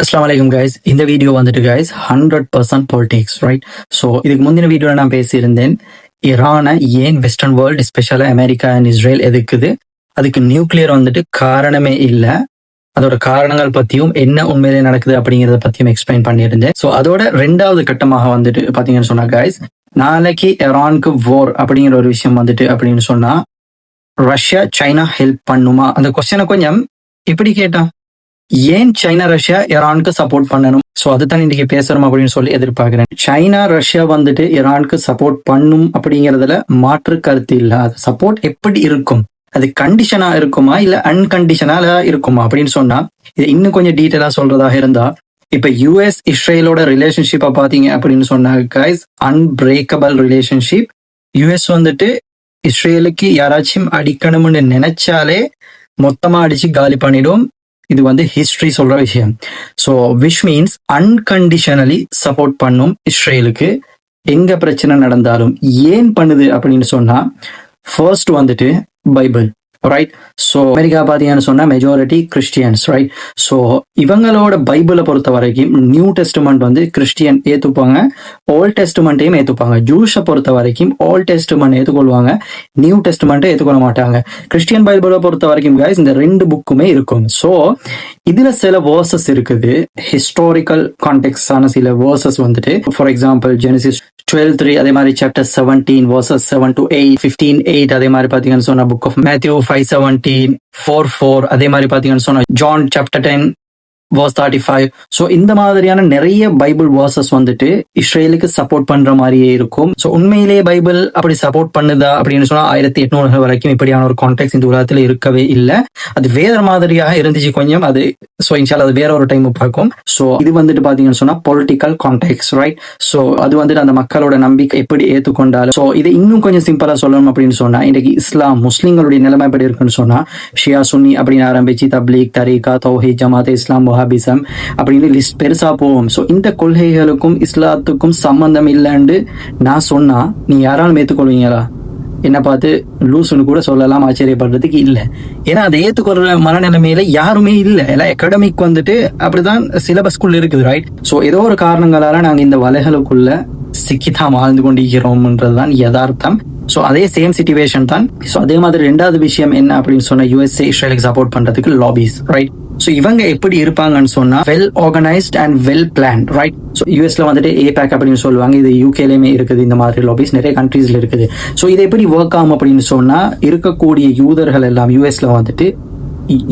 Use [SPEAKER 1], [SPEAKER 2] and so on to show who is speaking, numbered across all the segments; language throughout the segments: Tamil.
[SPEAKER 1] அஸ்லாம் வலைக்கம் கைஸ் இந்த வீடியோ வந்துட்டு guys hundred percent politics right so இதுக்கு முந்தின வீடியோவில் நான் பேசியிருந்தேன் ஈரானை ஏன் வெஸ்டர்ன் வேர்ல்டு ஸ்பெஷலாக அமெரிக்கா அண்ட் இஸ்ரேல் எதுக்குது அதுக்கு நியூக்ளியர் வந்துட்டு காரணமே இல்லை அதோட காரணங்கள் பற்றியும் என்ன உண்மையிலே நடக்குது அப்படிங்கிறத பற்றியும் எக்ஸ்பிளைன் பண்ணியிருந்தேன் ஸோ அதோட ரெண்டாவது கட்டமாக வந்துட்டு பார்த்தீங்கன்னு சொன்னா கைஸ் நாளைக்கு ஈரானுக்கு வோர் அப்படிங்கிற ஒரு விஷயம் வந்துட்டு அப்படின்னு சொன்னா ரஷ்யா சைனா ஹெல்ப் பண்ணுமா அந்த கொஸ்டினை கொஞ்சம் இப்படி கேட்டான் ஏன் சைனா ரஷ்யா ஈரானுக்கு சப்போர்ட் பண்ணணும்? ஸோ அதுதான் இன்னைக்கு பேசுறோம் அப்படின்னு சொல்லி எதிர்பார்க்கிறேன். சைனா ரஷ்யா வந்துட்டு ஈரானுக்கு சப்போர்ட் பண்ணும் அப்படிங்கறதுல மாற்று கருத்து இல்ல. அது சப்போர்ட் எப்படி இருக்கும்? அது கண்டிஷனா இருக்குமா? இல்ல அன்கண்டிஷனால இருக்குமா? அப்படின்னு சொன்னா இது இன்னும் கொஞ்சம் டீட்டெயிலா சொல்றதாக இருந்தா இப்ப யூஎஸ் இஸ்ரேலோட ரிலேஷன்ஷிப்பை பாத்தீங்க அப்படின்னு சொன்னா கைஸ் அன்பிரேக்கபிள் ரிலேஷன்ஷிப் யூஎஸ் வந்துட்டு இஸ்ரேலுக்கு யாராச்சும் அடிக்கணும்னு நினைச்சாலே மொத்தமா அடிச்சு காலி பண்ணிடும். இது வந்து ஹிஸ்டரி சொல்ற விஷயம். So which means unconditionally support பண்ணும் இஸ்ரேலுக்கு எங்க பிரச்சனை நடந்தாலும் ஏன் பண்ணுது அப்படின்னு சொன்னா ஃபர்ஸ்ட் வந்துட்டு பைபிள். ரைட் ஸோ அமெரிக்கா பார்த்தீங்கன்னு சொன்னா மெஜாரிட்டி கிறிஸ்டியன்ஸ் ரைட் ஸோ இவங்களோட பைபிளை பொறுத்த வரைக்கும் நியூ டெஸ்ட்மெண்ட் வந்து கிறிஸ்டியன் ஏத்துப்பாங்க ஓல்ட் டெஸ்ட்மெண்ட்டையும் ஏத்துப்பாங்க. ஜூஸை பொறுத்த வரைக்கும் ஓல்ட் டெஸ்ட்மெண்ட் ஏற்றுக்கொள்வாங்க நியூ டெஸ்ட்மெண்ட்டை ஏற்றுக்கொள்ள மாட்டாங்க. கிறிஸ்டியன் பைபிளை பொறுத்த வரைக்கும் கைஸ் இந்த ரெண்டு புக்குமே இருக்கும். ஸோ இதுல சில வேர்சஸ் இருக்குது. ஹிஸ்டாரிக்கல் கான்டெக்ட்ஸான சில வேர்சஸ் வந்துட்டு for example Genesis twelve three அதே மாதிரி chapter seventeen verses seven to eight fifteen eight அதே மாதிரி பாத்தீங்கன்னு சொன்னா book of Matthew five seventeen four four அதே மாதிரி பாத்தீங்கன்னு சொன்னா John chapter ten verse thirty five so இந்த மாதிரியான நிறைய பைபிள் வேர்சஸ் வந்துட்டு இஸ்ரேலுக்கு சப்போர்ட் பண்ற மாதிரியே இருக்கும். ஸோ உண்மையிலேயே பைபிள் அப்படி சப்போர்ட் பண்ணுதா அப்படின்னு சொன்னா ஆயிரத்தி எட்நூறுகள் வரைக்கும் இப்படியான ஒரு கான்டெக்ட் இந்த உலகத்தில் இருக்கவே இல்லை. அது வேற மாதிரியாக இருந்துச்சு கொஞ்சம். அது ஸோ இன்ஷால் அது வேற ஒரு டைம் பார்க்கும். ஸோ இது வந்துட்டு பாத்தீங்கன்னு சொன்னா பொலிட்டிக்கல் கான்டெக்ட் ரைட் ஸோ அது வந்துட்டு அந்த மக்களோட நம்பிக்கை எப்படி ஏற்றுக்கொண்டாலும் ஸோ இதை இன்னும் கொஞ்சம் சிம்பிளா சொல்லணும் அப்படின்னு சொன்னா இன்னைக்கு இஸ்லாம் முஸ்லீம்களுடைய நிலைமை எப்படி இருக்குன்னு சொன்னா ஷியா சுன்னி அப்படின்னு ஆரம்பிச்சு தப்லீக் தரீகா தௌஹி ஜமாத் இஸ்லாம் வஹாபிசம் அப்படின்னு லிஸ்ட் பெருசா போவோம் ஸோ இந்த கொள்கைகளுக்கும் இஸ்லாத்துக்கும் சம்பந்தம் இல்லைன்னு நான் சொன்னா நீ யாராலும் ஏற்றுக்கொள்வீங்களா என்ன பார்த்து லூசுன்னு கூட சொல்லலாம் ஆச்சரியப்படுறதுக்கு இல்லை. ஏன்னா அதை ஏற்றுக்கொள்ற மனநிலைமையில யாருமே இல்லை. எல்லாம் அகாடமிக் வந்துட்டு அப்படிதான் சிலபஸ்குள்ள இருக்குது ரைட் ஸோ ஏதோ ஒரு காரணங்களால நாங்கள் இந்த வலைகளுக்குள்ள சிக்கிதான் வாழ்ந்து கொண்டிருக்கிறோம்ன்றதுதான் யதார்த்தம். ஸோ அதே சேம் சிச்சுவேஷன் தான். ஸோ அதே மாதிரி ரெண்டாவது விஷயம் என்ன அப்படின்னு சொன்னால் யூஎஸ்ஏ இஸ்ரேலுக்கு சப்போர்ட் பண்றதுக்கு லாபிஸ் ரைட் ஸோ இவங்க எப்படி இருப்பாங்கன்னு சொன்னா well organised and well plan right so யூஎஸ்ல வந்துட்டு ஏபேக் அப்படின்னு சொல்லுவாங்க. இது யூகேலயுமே இருக்குது. இந்த மாதிரி லாபிஸ் நிறைய கண்ட்ரீஸ்ல இருக்குது. ஸோ இது எப்படி ஒர்க் ஆகும் அப்படின்னு சொன்னா இருக்கக்கூடிய யூதர்கள் எல்லாம் யூஎஸ்ல வந்துட்டு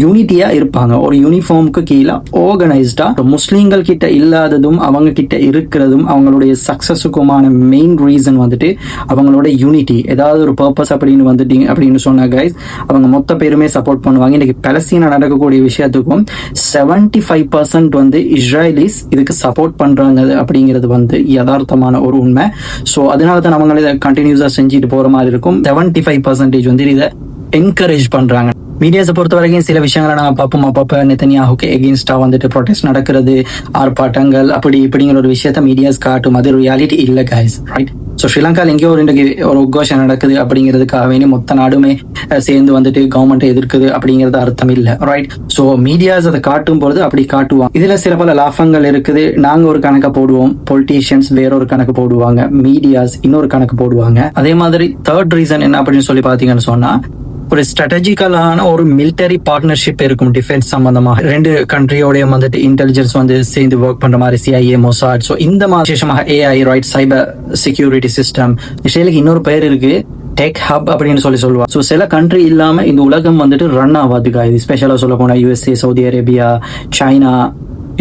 [SPEAKER 1] யூனிட்டியா இருப்பாங்க. ஒரு யூனிஃபார்முக்கு கீழே ஆர்கனைஸ்டா முஸ்லீம்கள் கிட்ட இல்லாததும் அவங்க கிட்ட இருக்கிறதும் அவங்களுடைய சக்சஸுக்குமான மெயின் ரீசன் வந்துட்டு அவங்களோட யூனிட்டி ஏதாவது ஒரு பர்பஸ் அப்படின்னு வந்துட்டீங்க அப்படின்னு சொன்ன கைஸ் அவங்க மொத்த பேருமே சப்போர்ட் பண்ணுவாங்க. இன்னைக்கு பலஸ்தீன நடக்கக்கூடிய விஷயத்துக்கும் செவன்டி ஃபைவ் பர்சன்ட் வந்து இஸ்ரேலிஸ் இதுக்கு சப்போர்ட் பண்றாங்க அப்படிங்கிறது வந்து யதார்த்தமான ஒரு உண்மை. ஸோ அதனால தான் அவங்களை இதை கண்டினியூஸா செஞ்சுட்டு போற மாதிரி இருக்கும். செவன்டி ஃபைவ் பர்சன்டேஜ் வந்து இதை என்கரேஜ் பண்றாங்க. மீடியாஸை பொறுத்த வரைக்கும் சில விஷயங்களை நாங்கள் பார்ப்போம். அப்பப்போ நெத்தனியாவுக்கு எகெயின்ஸ்டா வந்துட்டு ப்ரொடெஸ்ட் நடக்கிறது ஆர்ப்பாட்டங்கள் அப்படி இப்படிங்கிற ஒரு விஷயத்த மீடியாஸ் காட்டும். அது ரியாலிட்டி இல்லை கைஸ் ரைட் ஸோ ஸ்ரீலங்காவில் எங்கேயோ ஒரு இன்றைக்கு ஒரு உத்கோஷம் நடக்குது அப்படிங்கிறதுக்காக வேண்டி மொத்த நாடுமே சேர்ந்து வந்துட்டு கவர்மெண்ட்டை எதிர்க்குது அப்படிங்கிறது அர்த்தம் இல்லை. ரைட் ஸோ மீடியாஸ் அதை காட்டும் பொழுது அப்படி காட்டுவாங்க. இதுல சில பல லாபங்கள் இருக்குது. நாங்க ஒரு கணக்கை போடுவோம். பொலிட்டீஷியன்ஸ் வேற ஒரு கணக்கு போடுவாங்க. மீடியாஸ் இன்னொரு கணக்கு போடுவாங்க. அதே மாதிரி தேர்ட் ரீசன் என்ன அப்படின்னு சொல்லி பார்த்தீங்கன்னு சொன்னால் ஒரு ஸ்ட்ராட்டஜிக்கலான ஒரு மிலிட்டரி பார்ட்னர்ஷிப் இருக்கும் டிஃபென்ஸ் சம்பந்தமாக. ரெண்டு கண்ட்ரியோடய வந்துட்டு இன்டெலிஜென்ஸ் வந்து சேர்ந்து ஒர்க் பண்ற மாதிரி சிஐஏ மொசாட் ஸோ இந்த மாதிரி விசேஷமாக AI right cyber security system இஸ்ரேலுக்கு இன்னொரு பெயர் இருக்கு டெக் ஹப் அப்படின்னு சொல்லி சொல்லுவாங்க. ஸோ சில கண்ட்ரி இல்லாம இந்த உலகம் வந்துட்டு ரன் ஆகாதுக்கா இது ஸ்பெஷலா சொல்ல போனா USA Saudi Arabia China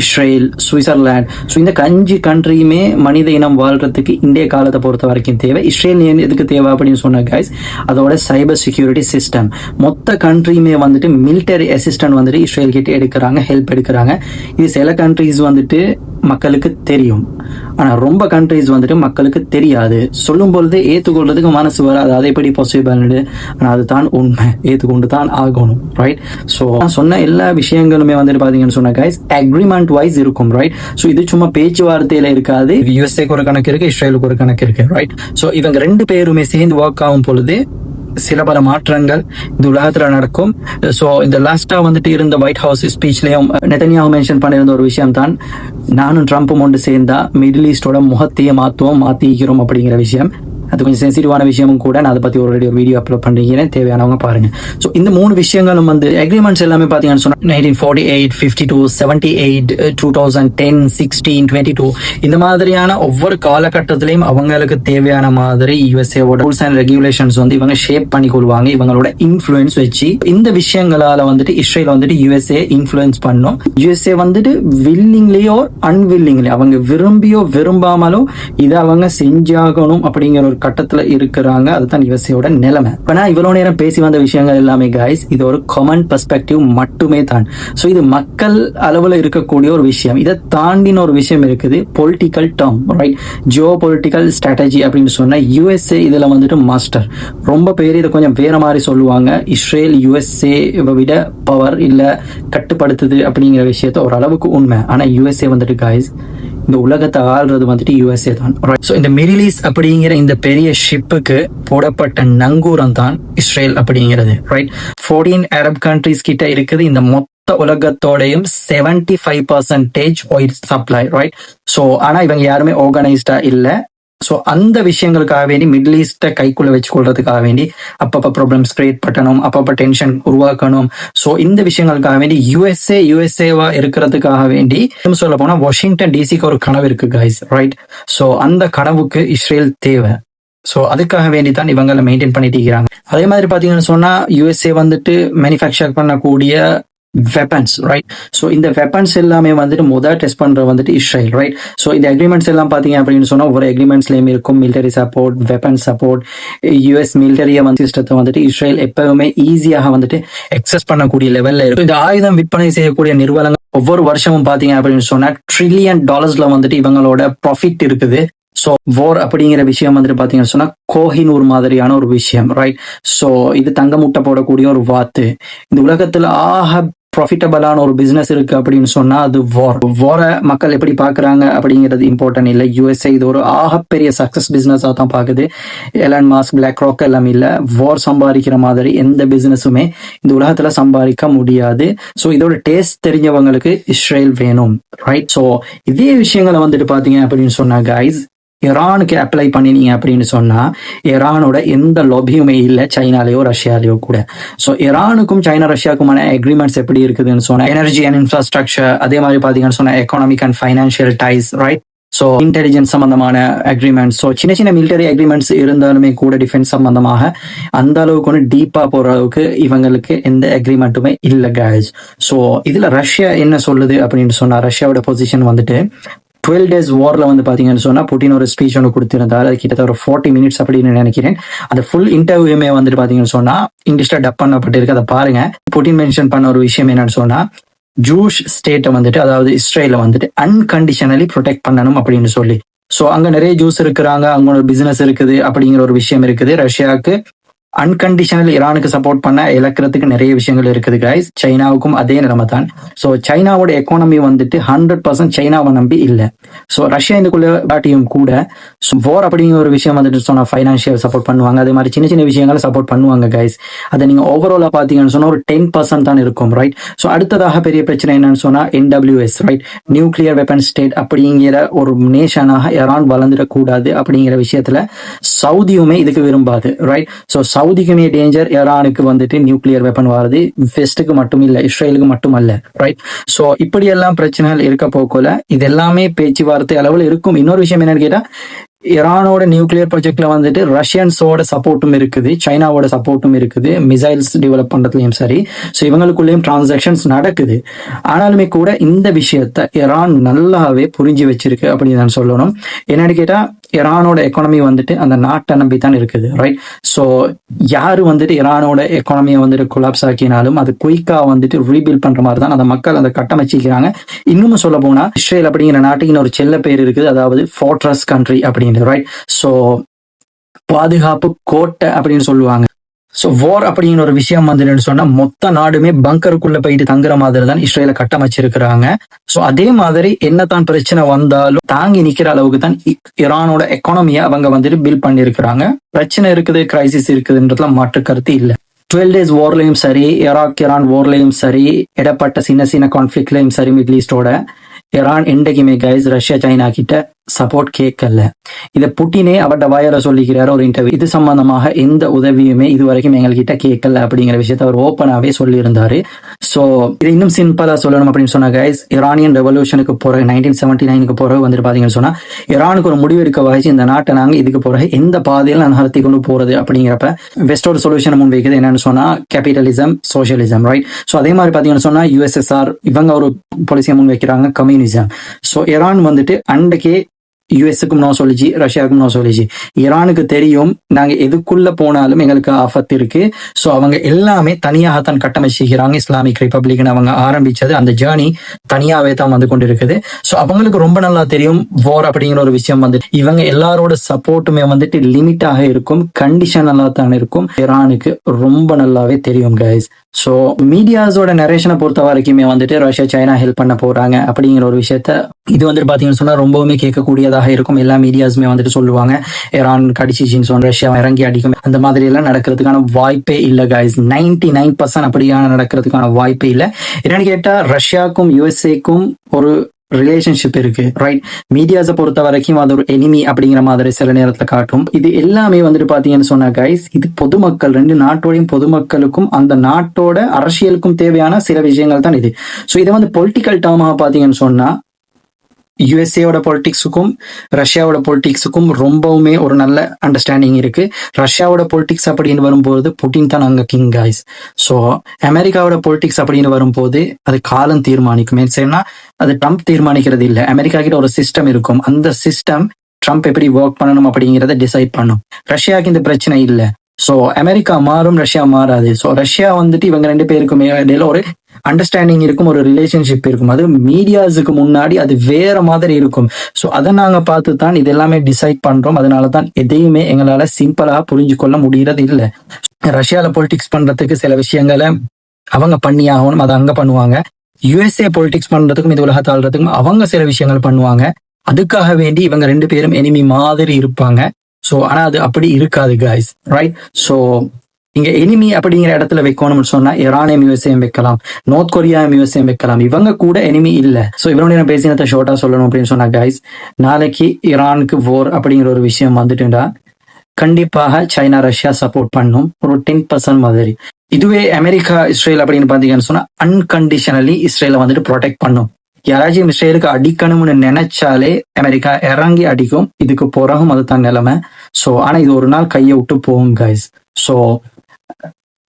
[SPEAKER 1] Israel Switzerland. So இந்த அஞ்சு கண்ட்ரியுமே மனித இனம் வாழ்கிறதுக்கு இந்திய காலத்தை பொறுத்த வரைக்கும் தேவை. இஸ்ரேல் ஏன் எதுக்கு தேவை அப்படின்னு சொன்ன கைஸ் அதோட சைபர் செக்யூரிட்டி சிஸ்டம் மொத்த கண்ட்ரியுமே வந்துட்டு மிலிட்டரி அசிஸ்டன்ட் வந்துட்டு இஸ்ரேல் கிட்ட எடுக்கிறாங்க ஹெல்ப் எடுக்கிறாங்க. இது சில கண்ட்ரிஸ் வந்துட்டு மக்களுக்கு தெரியும். ஆனால் ரொம்ப கண்ட்ரிஸ் வந்துட்டு மக்களுக்கு தெரியாது. சொல்லும் பொழுது ஏற்றுக்கொள்றதுக்கு மனசு வராது. அதை எப்படி பாசிபிள் ஆனால் அதுதான் உண்மை. ஏற்றுக்கொண்டு தான் ஆகணும் ரைட் ஸோ நான் சொன்ன எல்லா விஷயங்களுமே வந்துட்டு பார்த்தீங்கன்னு சொன்ன கைஸ் அக்ரிமெண்ட் வைஸ் இருக்கும் ரைட் ஸோ இது சும்மா பேச்சுவார்த்தையில் இருக்காது. யூஎஸ்ஏக்கு ஒரு கணக்கு இருக்கு இஸ்ரேலுக்கு ஒரு கணக்கு இருக்கு ரைட் ஸோ இவங்க ரெண்டு பேருமே சேர்ந்து ஒர்க் ஆகும் பொழுது சில பல மாற்றங்கள் இந்த உலகத்தில் நடக்கும். ஸோ இந்த லாஸ்டா வந்துட்டு இருந்த ஒயிட் ஹவுஸ் ஸ்பீச்லயும் நெத்தனியாக மென்ஷன் பண்ணியிருந்த ஒரு விஷயம் தான் நானும் ட்ரம்ப்பும் ஒன்று சேர்ந்தா மிடில் ஈஸ்டோட முகத்தையே மாற்றுவோம் மாற்றிக்கிறோம் அப்படிங்கிற விஷயம். அது கொஞ்சம் சென்சிட்டிவான விஷயமும் கூட நான் அதை பற்றி ஒரு ஒரு வீடியோ அப்லோட் பண்ணிக்கிறேன். தேவையானவங்க பாருங்க. ஸோ இந்த மூணு விஷயங்களும் வந்து அக்ரிமெண்ட்ஸ் எல்லாமே பார்த்தீங்கன்னு சொன்னால் nineteen forty eight fifty two seventy eight two thousand ten sixteen twenty two இந்த மாதிரியான ஒவ்வொரு காலகட்டத்திலையும் அவங்களுக்கு தேவையான மாதிரி யூஎஸ்ஏவோட ரூல்ஸ் அண்ட் ரெகுலேஷன்ஸ் வந்து இவங்க ஷேப் பண்ணி கொள்வாங்க. இவங்களோட இன்ஃப்ளூயன்ஸ் வச்சு இந்த விஷயங்களால வந்துட்டு இஸ்ரேல் வந்துட்டு யூஎஸ்ஏ இன்ஃப்ளூயன்ஸ் பண்ணும். யூஎஸ்ஏ வந்துட்டு வில்லிங்லேயோ அன்வில்லிங்லேயோ அவங்க விரும்பியோ விரும்பாமலோ இதை அவங்க செஞ்சாகணும் அப்படிங்கிற ஒரு கட்டத்துல இருக்கிறாங்க. அதுதான் யுஎஸ்ஏவோட நிலைமை. இப்ப நான் இவ்வளவு நேரம் பேசி வந்த விஷயங்கள் எல்லாமே கைஸ் இது ஒரு காமன் பெர்ஸ்பெக்டிவ் மட்டுமே தான். ஸோ இது மக்கள் அளவுல இருக்கக்கூடிய ஒரு விஷயம். இதை தாண்டின ஒரு விஷயம் இருக்குது political term right geopolitical strategy அப்படின்னு சொன்னா யுஎஸ்ஏ இதுல வந்துட்டு மாஸ்டர் ரொம்ப பேர் இதை கொஞ்சம் வேற மாதிரி சொல்லுவாங்க. இஸ்ரேல் யுஎஸ்ஏ விட பவர் இல்ல கட்டுப்படுத்துது அப்படிங்கிற விஷயத்த ஓரளவுக்கு உண்மை. ஆனா யுஎஸ்ஏ வந்துட்டு கைஸ் இந்த உலகத்தை ஆள்றது வந்துட்டு யூஎஸ்ஏ தான். ஸோ இந்த மிடிலீஸ் அப்படிங்கிற இந்த பெரிய ஷிப்புக்கு போடப்பட்ட நங்கூரம் தான் இஸ்ரேல் அப்படிங்கிறது. ரைட் ஃபோர்டீன் அரப் கண்ட்ரிஸ் கிட்ட இருக்குது. இந்த மொத்த உலகத்தோடையும் seventy five percentage oil supply right so ஆனா இவங்க யாருமே ஆர்கனைஸ்டா இல்லை. ஸோ அந்த விஷயங்களுக்காக வேண்டி மிடில் ஈஸ்ட்டை கைக்குள்ள வச்சுக்கொள்றதுக்காக வேண்டி அப்பப்போ ப்ராப்ளம்ஸ் கிரியேட் பண்ணணும் அப்பப்போ டென்ஷன் உருவாக்கணும். ஸோ இந்த விஷயங்களுக்காக வேண்டி யூஎஸ்ஏ யூஎஸ்ஏவா இருக்கிறதுக்காக வேண்டி சொல்ல போனால் வாஷிங்டன் டிசிக்கு ஒரு கனவு இருக்கு கைஸ் ரைட் ஸோ அந்த கனவுக்கு இஸ்ரேல் தேவை. ஸோ அதுக்காக வேண்டி தான் இவங்களை மெயின்டைன் பண்ணிட்டு இருக்கிறாங்க. அதே மாதிரி பார்த்தீங்கன்னு சொன்னால் யூஎஸ்ஏ வந்துட்டு மேனுஃபேக்சர் பண்ணக்கூடிய வெப்பன்ஸ் ரைட் ஸோ இந்த வெப்பன்ஸ் எல்லாமே வந்துட்டு முதல் டெஸ்ட் பண்ற வந்துட்டு இஸ்ரேல் ரைட் ஸோ இந்த அக்ரிமெண்ட்ஸ் எல்லாம் பார்த்தீங்க அப்படின்னு சொன்னா ஒவ்வொரு அக்ரிமெண்ட்ஸ்லயும் இருக்கும். Military support weapon support US மிலிட்டரிய வந்து சிஸ்டத்தை வந்துட்டு இஸ்ரேல் எப்பவுமே ஈஸியாக வந்துட்டு எக்ஸஸ் பண்ணக்கூடிய லெவலில் இருக்கும். இந்த ஆயுதம் விற்பனை செய்யக்கூடிய நிறுவனங்கள் ஒவ்வொரு வருஷமும் பார்த்தீங்க அப்படின்னு சொன்னால் ட்ரில்லியன் டாலர்ஸ்ல வந்துட்டு இவங்களோட ப்ராஃபிட் இருக்குது. ஸோ வோர் அப்படிங்கிற விஷயம் வந்துட்டு பார்த்தீங்கன்னு சொன்னா கோஹினூர் மாதிரியான ஒரு விஷயம் ரைட் ஸோ இது தங்க முட்டை போடக்கூடிய ஒரு வாத்து. இந்த உலகத்துல ஆக ப்ராஃபிட்டபிளான ஒரு பிஸ்னஸ் இருக்கு அப்படின்னு சொன்னா அது வார் வாரை மக்கள் எப்படி பாக்குறாங்க அப்படிங்கிறது இம்பார்ட்டன்ட் இல்லை. யூஎஸ்ஏ இது ஒரு ஆகப்பெரிய சக்சஸ் பிசினஸா தான் பாக்குது எலான் மாஸ்க் பிளாக் ராக் எல்லாம் இல்ல. வார் சம்பாதிக்கிற மாதிரி எந்த பிசினஸுமே இந்த உலகத்துல சம்பாதிக்க முடியாது. ஸோ இதோட டேஸ்ட் தெரிஞ்சவங்களுக்கு இஸ்ரேல் வேணும். ரைட் ஸோ இதே விஷயங்களை வந்துட்டு பாத்தீங்க அப்படின்னு சொன்னா கைஸ் இரானுக்கு அப்ளை பண்ணினீங்க அப்படின்னு சொன்னால் இரானோட எந்த லொபியுமே இல்லை சைனாலேயோ ரஷ்யாலேயோ கூட. ஸோ இரானுக்கும் சைனா ரஷ்யாவுக்குமான அக்ரிமெண்ட்ஸ் எப்படி இருக்குதுன்னு சொன்னால் எனர்ஜி அண்ட் இன்ஃப்ராஸ்ட்ரக்சர் அதே மாதிரி பார்த்தீங்கன்னு சொன்னால் economic and financial ties right so intelligence சம்பந்தமான அக்ரிமெண்ட்ஸ் ஸோ சின்ன சின்ன மிலிட்டரி அக்ரிமெண்ட்ஸ் இருந்தாலுமே கூட டிஃபென்ஸ் சம்பந்தமாக அந்த அளவுக்கு ஒன்று டீப்பாக போகிற அளவுக்கு இவங்களுக்கு எந்த அக்ரிமெண்ட்டுமே இல்லை கேஸ் ஸோ இதில் ரஷ்யா என்ன சொல்லுது அப்படின்னு சொன்னால் ரஷ்யாவோட பொசிஷன் வந்துட்டு டுவெல் டேஸ் வாரில் வந்து பார்த்தீங்கன்னு சொன்னால் புட்டின் ஒரு ஸ்பீச் ஒன்று கொடுத்திருந்தார். அது கிட்டத்தட்ட ஒரு ஃபார்ட்டி மினிட்ஸ் அப்படின்னு நினைக்கிறேன். அந்த ஃபுல் இன்டர்வியூமே வந்துட்டு பார்த்தீங்கன்னு சொன்னால் இங்கிலீஷில் டப் பண்ணப்பட்டிருக்கு. அதை பாருங்க. புட்டின் மென்ஷன் பண்ண ஒரு விஷயம் என்னன்னு சொன்னால் ஜூஷ் ஸ்டேட்டை வந்துட்டு அதாவது இஸ்ரேல வந்துட்டு அன்கண்டிஷனலி ப்ரொடெக்ட் பண்ணணும் அப்படின்னு சொல்லி. ஸோ அங்கே நிறைய ஜூஸ் இருக்கிறாங்க அங்கே ஒரு பிஸ்னஸ் இருக்குது அப்படிங்கிற ஒரு விஷயம் இருக்குது. ரஷ்யாவுக்கு அன்கண்டிஷனல் ஈரானுக்கு சப்போர்ட் பண்ண இழக்கிறதுக்கு நிறைய விஷயங்கள் இருக்குது கைஸ் சைனாவுக்கும் அதே நிலைமை தான். ஸோ சைனாவோட எக்கானமி வந்துட்டு ஹண்ட்ரட் பர்சன்ட் சைனாவை நம்பி இல்லை. ஸோ ரஷ்யா இதுக்குள்ள பாட்டியும் கூட வார் அப்படிங்கிற ஒரு விஷயம் வந்துட்டு சொன்னால் ஃபைனான்ஷியல் சப்போர்ட் பண்ணுவாங்க. அதே மாதிரி சின்ன சின்ன விஷயங்களை சப்போர்ட் பண்ணுவாங்க கைஸ் அதை நீங்கள் ஓவராலாக பார்த்தீங்கன்னு சொன்னால் ஒரு டென் பர்சன்ட் தான் இருக்கும் ரைட் ஸோ அடுத்ததாக பெரிய பிரச்சனை என்னன்னு சொன்னால் NWS right nuclear weapon state அப்படிங்கிற ஒரு நேஷனாக ஈரான் வளர்ந்துடக்கூடாது அப்படிங்கிற விஷயத்துல சவுதியுமே இதுக்கு விரும்பாது ரைட் ஸோ சவுதிக்குமே டேஞ்சர் ஈரானுக்கு வந்துட்டு நியூக்ளியர் வெப்பன் வருது வெஸ்ட்டுக்கு மட்டும் இல்லை இஸ்ரேலுக்கு மட்டும் அல்ல ரைட் ஸோ இப்படியெல்லாம் பிரச்சனைகள் இருக்க போக்குல இது எல்லாமே பேச்சுவார்த்தை அளவில் இருக்கும். இன்னொரு விஷயம் என்னன்னு கேட்டால் ஈரானோட நியூக்ளியர் ப்ராஜெக்ட்ல வந்துட்டு ரஷ்யன்ஸோட சப்போர்ட்டும் இருக்குது சைனாவோட சப்போர்ட்டும் இருக்குது மிசைல்ஸ் டெவலப் பண்றதுலயும் சரி. ஸோ இவங்களுக்குள்ளேயும் டிரான்சாக்ஷன்ஸ் நடக்குது. ஆனாலுமே கூட இந்த விஷயத்த ஈரான் நல்லாவே புரிஞ்சு வச்சிருக்கு அப்படின்னு நான் சொல்லணும். என்னன்னு கேட்டா ஈரானோட எக்கானமி வந்துட்டு அந்த நாட்டை நம்பி தான் இருக்குது ரைட் ஸோ யாரு வந்துட்டு ஈரானோட எக்கானமியை வந்துட்டு கொலாப்ஸ் ஆக்கினாலும் அது குயிக்கா வந்துட்டு ரீபில்ட் பண்ற மாதிரி தான் அந்த மக்கள் அதை கட்டமைச்சிக்கிறாங்க. இன்னும் சொல்ல போனா இஸ்ரேல் அப்படிங்கிற நாட்டுக்கு இன்னொரு செல்ல பேர் இருக்குது அதாவது ஃபோர்ட்ரஸ் கண்ட்ரி அப்படின்னு. அப்படின்றது ரைட் ஸோ பாதுகாப்பு கோட்டை அப்படின்னு சொல்லுவாங்க. ஸோ வார் அப்படிங்கிற ஒரு விஷயம் வந்து சொன்னா மொத்த நாடுமே பங்கருக்குள்ள போயிட்டு தங்குற மாதிரி தான் இஸ்ரேல கட்டமைச்சிருக்கிறாங்க. ஸோ அதே மாதிரி என்னத்தான் பிரச்சனை வந்தாலும் தாங்கி நிக்கிற அளவுக்கு தான் இ- ஈரானோட எக்கானமியை அவங்க வந்துட்டு பில் பண்ணியிருக்கிறாங்க பிரச்சனை இருக்குது கிரைசிஸ் இருக்குதுன்றதுல மாற்று கருத்து இல்லை. டுவெல் டேஸ் வார்லையும் சரி ஈராக் ஈரான் வார்லையும் சரி இடப்பட்ட சின்ன சின்ன கான்ஃபிளிக்லையும் சரி மிடில் ஈஸ்டோட ஈரான் என்றைக்குமே கைஸ் ரஷ்யா சைனா கிட்ட சப்போர்ட் கேட்கல. இதை புட்டினே அவர்ட வாயால சொல்லிக்கிறாரு ஒரு இன்டர்வியூ இது சம்பந்தமாக எந்த உதவியுமே இது வரைக்கும் எங்ககிட்ட கேட்கல அப்படிங்கிற விஷயத்த அவர் ஓப்பனாகவே சொல்லியிருந்தாரு. ஸோ இது இன்னும் சிம்பிளாக சொல்லணும் அப்படின்னு சொன்னா கைஸ் ஈரானியன் ரெவல்யூஷனுக்கு பிறகு நைன்டீன் செவன்டி நைனுக்கு பிறகு வந்துட்டு பாத்தீங்கன்னு சொன்னா ஈரானுக்கு ஒரு முடிவு எடுக்க வகைச்சு இந்த நாட்டை நாங்கள் இதுக்கு பிறகு எந்த பாதையில் நகர்த்தி கொண்டு போறது அப்படிங்கிறப்ப வெஸ்டோட சொல்யூஷன் முன் வைக்கிறது என்னன்னு சொன்னா கேபிட்டலிசம் சோஷியலிசம் ரைட் ஸோ அதே மாதிரி பாத்தீங்கன்னு சொன்னா யூஎஸ்எஸ்ஆர் இவங்க ஒரு பாலிசியை முன் வைக்கிறாங்க கம்யூனிசம் ஸோ ஈரான் வந்துட்டு அன்றைக்கே யுஎஸ்க்கும் நோ சொல்லிச்சு ரஷ்யாவுக்கும் நோ சொல்லிச்சு. ஈரானுக்கு தெரியும் நாங்க எதுக்குள்ள போனாலும் எங்களுக்கு ஆபத்து இருக்கு. ஸோ அவங்க எல்லாமே தனியாகத்தான் கட்டமைச்சுக்கிறாங்க இஸ்லாமிக் ரிப்பப்ளிக்னு அவங்க ஆரம்பிச்சது. அந்த ஜேர்னி தனியாவே தான் வந்து கொண்டு இருக்குது ஸோ அவங்களுக்கு ரொம்ப நல்லா தெரியும். வார் அப்படிங்கிற ஒரு விஷயம் வந்து இவங்க எல்லாரோட சப்போர்ட்டுமே வந்துட்டு லிமிட்டாக இருக்கும். கண்டிஷன் நல்லா தான் இருக்கும். ஈரானுக்கு ரொம்ப நல்லாவே தெரியும் கைஸ் ஸோ மீடியாஸோட நரேஷனை பொறுத்த வரைக்குமே வந்துட்டு ரஷ்யா சைனா ஹெல்ப் பண்ண போறாங்க அப்படிங்கிற ஒரு விஷயத்த இது வந்துட்டு பாத்தீங்கன்னு சொன்னா ரொம்பவுமே கேட்கக்கூடியதாக இருக்கும். எல்லா மீடியாஸுமே வந்துட்டு சொல்லுவாங்க ஈரான் கடிச்சிச்சின்னு சொன்ன ரஷ்யா இறங்கி அடிக்கும். அந்த மாதிரி எல்லாம் நடக்கிறதுக்கான வாய்ப்பே இல்லை கைஸ் நைன்டி நைன் பர்சன்ட் அப்படியான நடக்கிறதுக்கான வாய்ப்பே இல்லை. என்னன்னு கேட்டா ரஷ்யாவுக்கும் யுஎஸ்ஏக்கும் ஒரு ரிலேஷன்ஷிப் இருக்கு ரைட் மீடியாஸை பொறுத்த வரைக்கும் அது ஒரு எனிமி அப்படிங்கிற மாதிரி சில நேரத்துல காட்டும். இது எல்லாமே வந்துட்டு பாத்தீங்கன்னு சொன்னா கைஸ் இது பொதுமக்கள் ரெண்டு நாட்டோடையும் பொதுமக்களுக்கும் அந்த நாட்டோட அரசியலுக்கும் தேவையான சில விஷயங்கள் தான் இது. ஸோ இதை வந்து பொலிட்டிக்கல் டேர்மாக பாத்தீங்கன்னு சொன்னா யுஎஸ்ஏவோட பொலிட்டிக்ஸுக்கும் ரஷ்யாவோட பொலிட்டிக்ஸுக்கும் ரொம்பவுமே ஒரு நல்ல அண்டர்ஸ்டாண்டிங் இருக்கு. ரஷ்யாவோட பொலிட்டிக்ஸ் அப்படின்னு வரும்போது புட்டின் தான் அங்கே கிங் காய்ஸ் ஸோ அமெரிக்காவோட பொலிட்டிக்ஸ் அப்படின்னு வரும்போது அது காலம் தீர்மானிக்கும். ஏன்னா அது ட்ரம்ப் தீர்மானிக்கிறது இல்லை. அமெரிக்கா கிட்ட ஒரு சிஸ்டம் இருக்கும். அந்த சிஸ்டம் ட்ரம்ப் எப்படி ஒர்க் பண்ணணும் அப்படிங்கிறத டிசைட் பண்ணும். ரஷ்யாவுக்கு இந்த பிரச்சனை இல்லை. ஸோ அமெரிக்கா மாறும் ரஷ்யா மாறாது. ஸோ ரஷ்யா வந்துட்டு இவங்க ரெண்டு பேருக்கும் இடையில ஒரு அண்டர்ஸ்டாண்டிங் இருக்கும் ஒரு ரிலேஷன்ஷிப் இருக்கும். அது மீடியாஸுக்கு முன்னாடி அது வேற மாதிரி இருக்கும். ஸோ அதை நாங்கள் பார்த்து தான் இது எல்லாமே டிசைட் பண்றோம். அதனால தான் எதையுமே எங்களால் சிம்பிளாக புரிஞ்சு கொள்ள முடியறது இல்லை. ரஷ்யாவில் பொலிட்டிக்ஸ் பண்றதுக்கு சில விஷயங்களை அவங்க பண்ணி ஆகணும். அதை அங்கே பண்ணுவாங்க. யுஎஸ்ஏ பொலிட்டிக்ஸ் பண்றதுக்கும் இது உலகத்தை ஆள்றதுக்கும் அவங்க சில விஷயங்கள் பண்ணுவாங்க. அதுக்காக வேண்டி இவங்க ரெண்டு பேரும் எனிமி மாதிரி இருப்பாங்க. ஸோ ஆனால் அது அப்படி இருக்காது காய்ஸ் ரைட் ஸோ இங்க எனிமி அப்படிங்கிற இடத்துல வைக்கணும்னு சொன்னா ஈரானையும் யூஎஸ்ஏயும் வைக்கலாம். நார்த் கொரியாவும் யூஎஸ்ஏயும் வைக்கலாம். இவங்க கூட எனிமி இல்ல. ஸோ இவனுடைய நான் பேசினத்தை ஷோர்ட்டா சொல்லணும் அப்படின்னு சொன்னா காய்ஸ் நாளைக்கு ஈரானுக்கு போர் அப்படிங்கிற ஒரு விஷயம் வந்துட்டுண்டா கண்டிப்பாக சைனா ரஷ்யா சப்போர்ட் பண்ணும். ஒரு டென் பர்சன்ட் மாதிரி. இதுவே அமெரிக்கா இஸ்ரேல் அப்படின்னு பாத்தீங்கன்னு சொன்னா அன்கண்டிஷனலி இஸ்ரேலை வந்துட்டு ப்ரொடெக்ட் பண்ணும். யாராச்சும் இஸ்ரேலுக்கு அடிக்கணும்னு நினைச்சாலே அமெரிக்கா இறங்கி அடிக்கும். இதுக்கு பிறகும் அதுதான் நிலைமை. ஸோ ஆனால் இது ஒரு நாள் கையை விட்டு போகும் கைஸ் ஸோ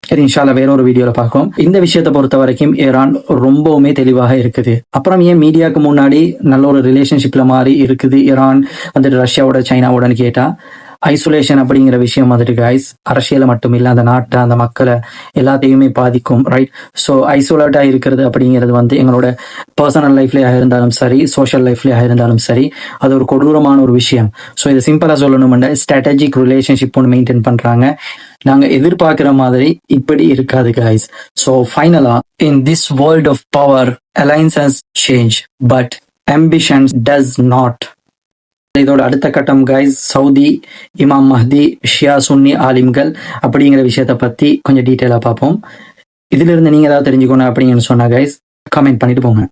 [SPEAKER 1] இது இன்ஷால்ல வேற ஒரு வீடியோவில் பார்க்கும் இந்த விஷயத்தை பொறுத்த வரைக்கும் ஈரான் ரொம்பவுமே தெளிவாக இருக்குது. அப்புறம் ஏன் மீடியாவுக்கு முன்னாடி நல்ல ஒரு ரிலேஷன்ஷிப்ல மாதிரி இருக்குது? ஈரான் வந்துட்டு ரஷ்யாவோட சைனாவோடன்னு கேட்டால் ஐசோலேஷன் அப்படிங்கிற விஷயம் வந்துட்டு கைஸ் அரசியலை மட்டும் இல்லை அந்த நாட்டை அந்த மக்களை எல்லாத்தையுமே பாதிக்கும் ரைட் ஸோ ஐசோலேட்டா இருக்கிறது அப்படிங்கிறது வந்து எங்களோட பர்சனல் லைஃப்லேயே இருந்தாலும் சரி சோஷியல் லைஃப்லேயே இருந்தாலும் சரி அது ஒரு கொடூரமான ஒரு விஷயம். ஸோ இதை சிம்பிளா சொல்லணும்னா ஸ்ட்ராட்டஜிக் ரிலேஷன்ஷிப் ஒன்று மெயின்டைன் பண்றாங்க. நாங்க எதிர்பார்க்கிற மாதிரி இப்படி இருக்காது கைஸ் ஸோ ஃபைனலா in this world of power alliances change but ambitions does not இதோட அடுத்த கட்டம் கைஸ் சவுதி இமாம் மஹதி ஷியா சுன்னி ஆலிம்கள் அப்படிங்கிற விஷயத்த பத்தி கொஞ்சம் டீட்டெயிலாக பார்ப்போம். இதுல இருந்து நீங்க ஏதாவது தெரிஞ்சுக்கணும் அப்படின்னு சொன்னா கைஸ் கமெண்ட் பண்ணிட்டு போங்க.